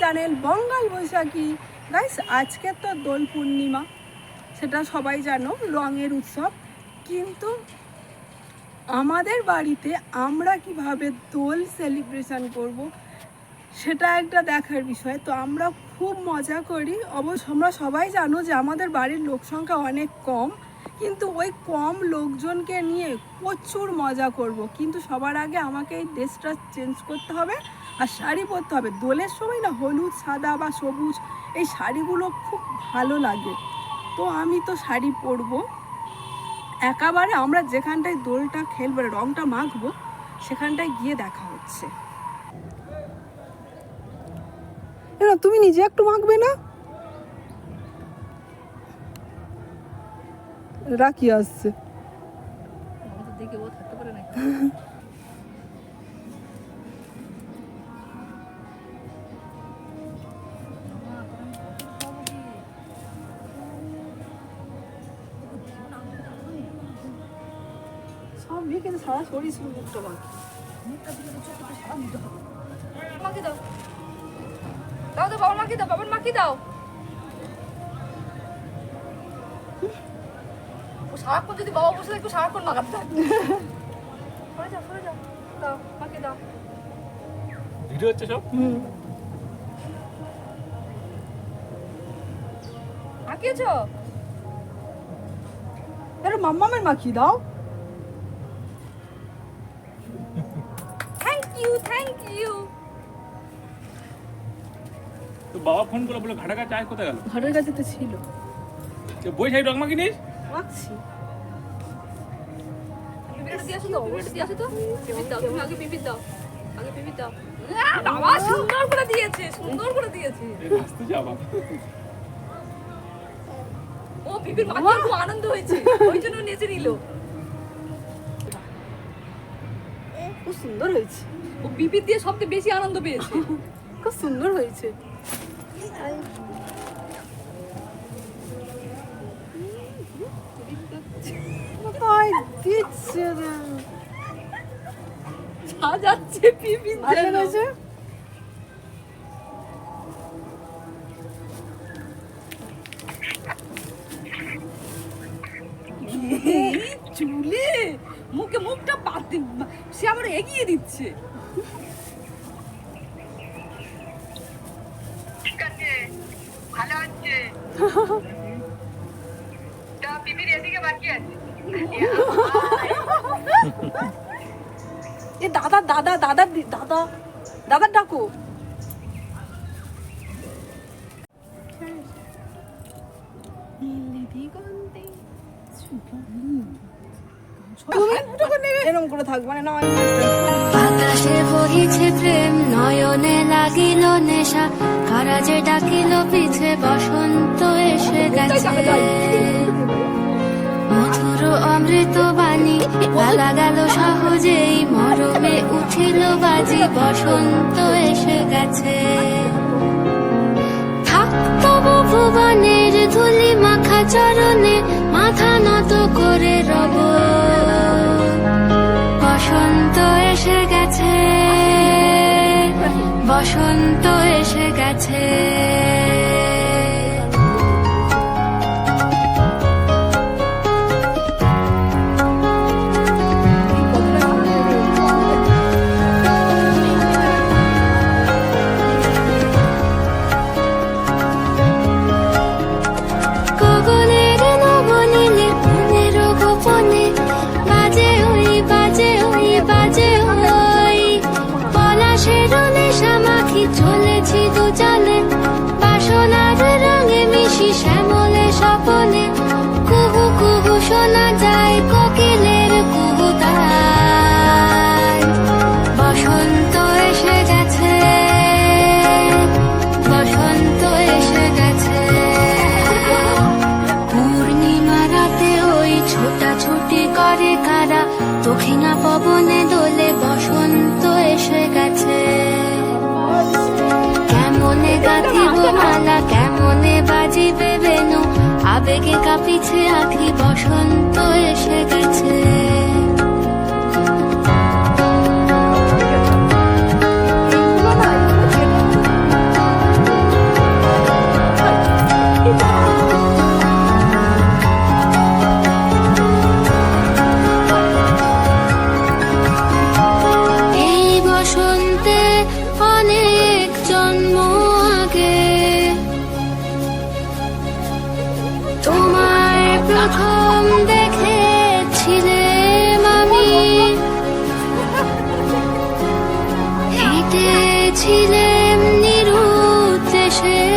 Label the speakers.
Speaker 1: Channel বঙ্গাল বৈশাখী। Guys আজকে তো দোল পূর্ণিমা, সেটা সবাই জানো, রঙের উৎসব। কিন্তু আমাদের বাড়িতে আমরা কীভাবে দোল সেলিব্রেশন করব, সেটা একটা দেখার বিষয়। তো আমরা খুব মজা করি। অবশ্য আমরা সবাই জানো যে আমাদের বাড়ির লোক সংখ্যা অনেক কম, কিন্তু ওই কম লোকজনকে নিয়ে প্রচুর মজা করব। কিন্তু সবার আগে আমাকে এই ড্রেসটা চেঞ্জ করতে হবে। আর শাড়ি পরতে হবে। দোলের সময় না হলুদ সাদা বা সবুজ এই শাড়িগুলো খুব ভালো লাগে। তো আমি তো শাড়ি পরবো। একেবারে আমরা যেখানটায় দোলটা খেলব রংটা মাখবো সেখানটায় গিয়ে দেখা হচ্ছে। না তুমি নিজে একটু মাখবে না? রাখি আসছে।
Speaker 2: দেখে ও থাকতে পারে না
Speaker 1: সব নিয়ে কিন্তু সারা শরীর শুধু মুখটা বাঁকা
Speaker 2: মাকে দাও। দাও দাও বাবার মাকে দাও। বাবার মাকে দাও। ও সারাক্ষণ যদি বাবা বসে থাকতো সারাক্ষণ মাখাতে থাকতো সরে যাও সরে যাও। দাও মাকে দাও।
Speaker 3: ভিডিও হচ্ছে সব?
Speaker 1: হুম। মাম্মামের মাখিয়ে দাও।
Speaker 2: ইউ থ্যাংক ইউ
Speaker 3: তো বাবা ফোন করে বলে ঘাটাকা চায় কোথায় গেল?
Speaker 1: ঘরের কাছে তো ছিল।
Speaker 3: তো বই সাইড রকমা কিনিস?
Speaker 1: মাখছি
Speaker 2: পিপিটা দিয়ে আসো তো পিপিটা দিয়ে আসো তো। পিপির দাও তুমি আগে পিপির দাও। আগে পিপির দাও। আহ, বাবা সুন্দর করে দিয়েছে সুন্দর করে দিয়েছে।
Speaker 3: আসতে যাবা
Speaker 2: ও মাখিয়ে খুব আনন্দ হয়েছে। ওই জন্য নেচে নিল।
Speaker 1: খুব সুন্দর হয়েছে।
Speaker 2: ও পিপি দিয়ে সবচেয়ে বেশি আনন্দ পেয়েছে।
Speaker 1: খুব সুন্দর হয়েছে।
Speaker 2: যাচ্ছে পিপি
Speaker 1: আরে
Speaker 2: চুলে মুখে মুখটা পাতে সে আবার এগিয়ে দিচ্ছে।
Speaker 4: ঠিক আছে ভালো হচ্ছে। তা পিপির এদিকে বাকি আছে।
Speaker 1: এ দাদা দাদা দাদা দাদা দাদার ডাকো। এরকম করে থাকবে মানে না
Speaker 5: আকাশে বহিছে প্রেম নয়নে লাগিল নেশা কারা যে ডাকিল পিছে বসন্ত এসে গেছে। মধুর অমৃত বাণী বলা গেল সহজেই মরমে উঠিল বাজি বসন্ত এসে গেছে। তবু ভুবনের ধুলি মাখা চরণে মাথা নত করে রব বসন্ত এসে গেছে। পলাশের চলেছি দু চলে বাসনার রঙে মিশি শ্যামলে স্বপনে। কুহু কুহু শোনা যায় কোকিলের কুহুতায় বসন্ত এসে গেছে, বসন্ত এসে গেছে। পূর্ণিমা রাতে ওই ছোটাছুটি করে কারা দক্ষিণা পবনে দোলে মালা কেমনে বাজিবে বেনু? আবেগে কাঁপিছে আখি বসন্ত এসে গেছে। তোমায় প্রথম দেখেছিলাম আমি হেঁটেছিলাম নিরুদ্দেশে।